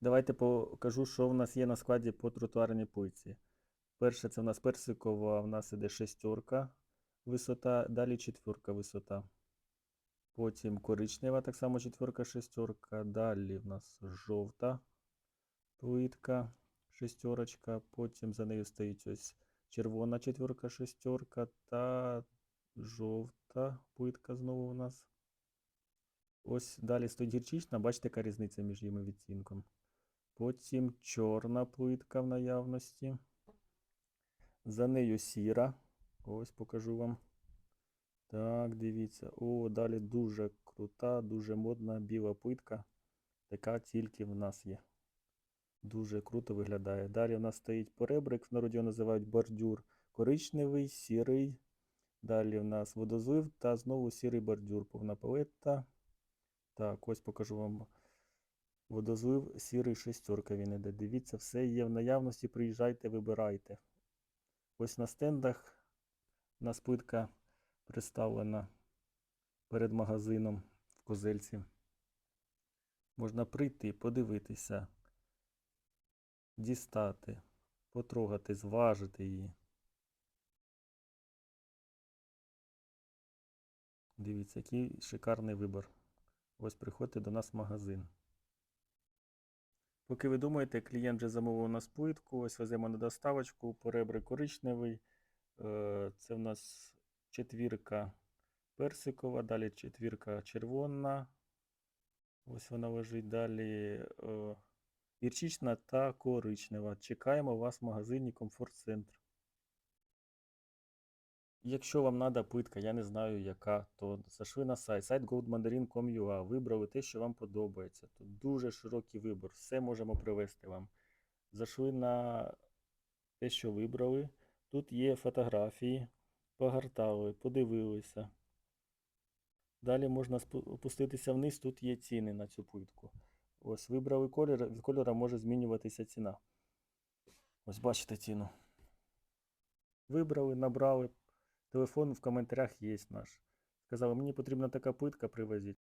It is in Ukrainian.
Давайте покажу, що в нас є на складі по тротуарній плитці. Перше, це в нас персикова, в нас іде шестерка висота, далі четверка висота. Потім коричнева, так само четверка, шестерка. Далі в нас жовта плитка, шестерочка. Потім за нею стоїть ось червона четверка, шестерка та жовта плитка знову у нас. Ось далі стоїть гірчична, бачите, яка різниця між їм відтінком. Потім чорна плитка в наявності. За нею сіра. Ось покажу вам. Так, дивіться. О, далі дуже крута, дуже модна біла плитка. Така тільки в нас є. Дуже круто виглядає. Далі в нас стоїть поребрик, в народі називають бордюр. Коричневий, сірий. Далі в нас водозлив та знову сірий бордюр. Повна палета. Так, ось покажу вам водозлив сірий шестерка він іде. Дивіться, все є в наявності. Приїжджайте, вибирайте. Ось на стендах у нас плитка представлена перед магазином в Козельці. Можна прийти, подивитися, дістати, потрогати, зважити її. Дивіться, який шикарний вибір. Ось приходьте до нас в магазин. Поки ви думаєте, клієнт вже замовив нас плитку, ось веземо на доставочку, поребри коричневий. Е, Це в нас четвірка персикова, далі четвірка червона. Ось вона лежить далі. е, Гірчична та коричнева. Чекаємо вас в магазині Комфорт Центр. Якщо вам треба плитка, я не знаю яка, то зайшли на сайт, сайт goldmandarin.com.ua, вибрали те, що вам подобається. Тут дуже широкий вибір, все можемо привезти вам. Зайшли на те, що вибрали. Тут є фотографії, погортали, подивилися. Далі можна опуститися вниз, тут є ціни на цю плитку. Ось вибрали колір, від кольору може змінюватися ціна. Ось бачите ціну. Вибрали, набрали. Телефон в коментарях є наш. Сказали, мені потрібна така плитка, привезіть.